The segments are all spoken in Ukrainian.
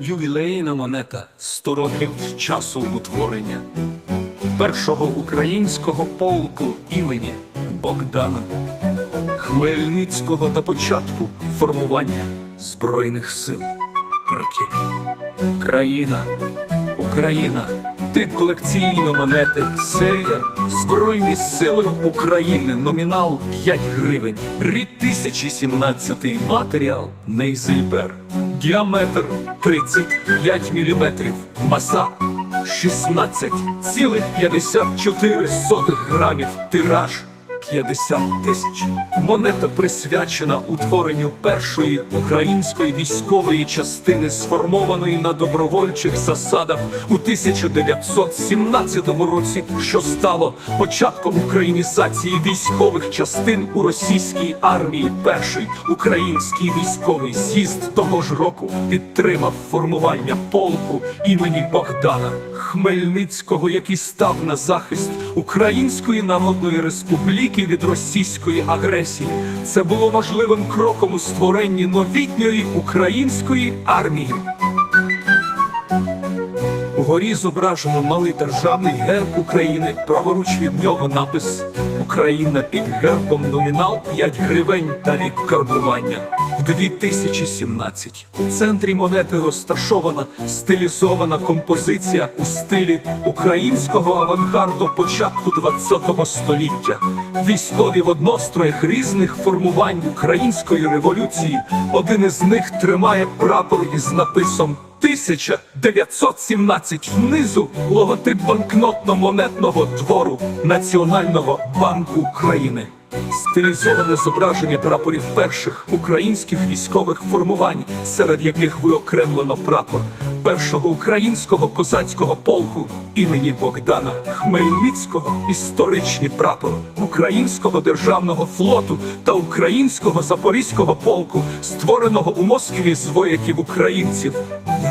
Ювілейна монета 100 років часу утворення першого українського полку імені Богдана, Хмельницького та початку формування Збройних сил. Країна, Україна ти колекційно монети, серія Збройні сили України, номінал 5 гривень, рід 2017 матеріал Нейзельбер, діаметр 35 мм, маса 16,54 грамів, тираж 50 тисяч. Монета присвячена утворенню першої української військової частини, сформованої на добровольчих засадах у 1917 році, що стало початком українізації військових частин у російській армії. Перший український військовий з'їзд того ж року підтримав формування полку імені Богдана Хмельницького, який став на захист Української Народної Республіки від російської агресії. Це було важливим кроком у створенні новітньої української армії. Угорі зображено малий державний герб України, праворуч від нього напис Україна під гербом номінал 5 гривень та рік карбування. В 2017 у центрі монети розташована стилізована композиція у стилі українського авангарду початку ХХ століття. Військові в одностроях різних формувань української революції. Один із них тримає прапор із написом 1917 внизу логотип банкнотно-монетного двору Національного банку України. Стилізоване зображення прапорів перших українських військових формувань, серед яких виокремлено прапор першого українського козацького полку імені Богдана Хмельницького, історичний прапор українського державного флоту та українського запорізького полку, створеного у Москві з вояків українців.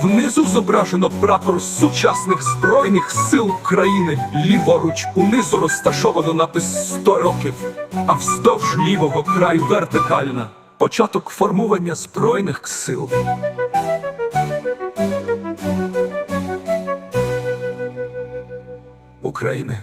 Внизу зображено прапор сучасних збройних сил України. Ліворуч унизу розташовано напис 100 років, а вздовж лівого краю вертикальна початок формування збройних сил. України.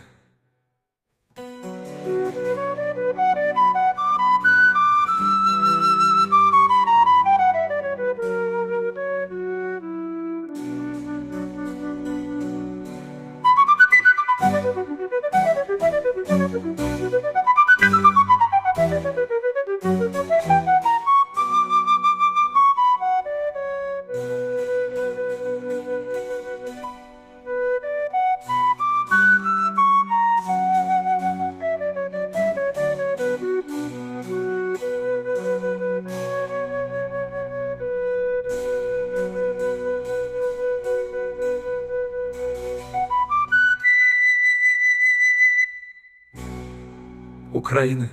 України.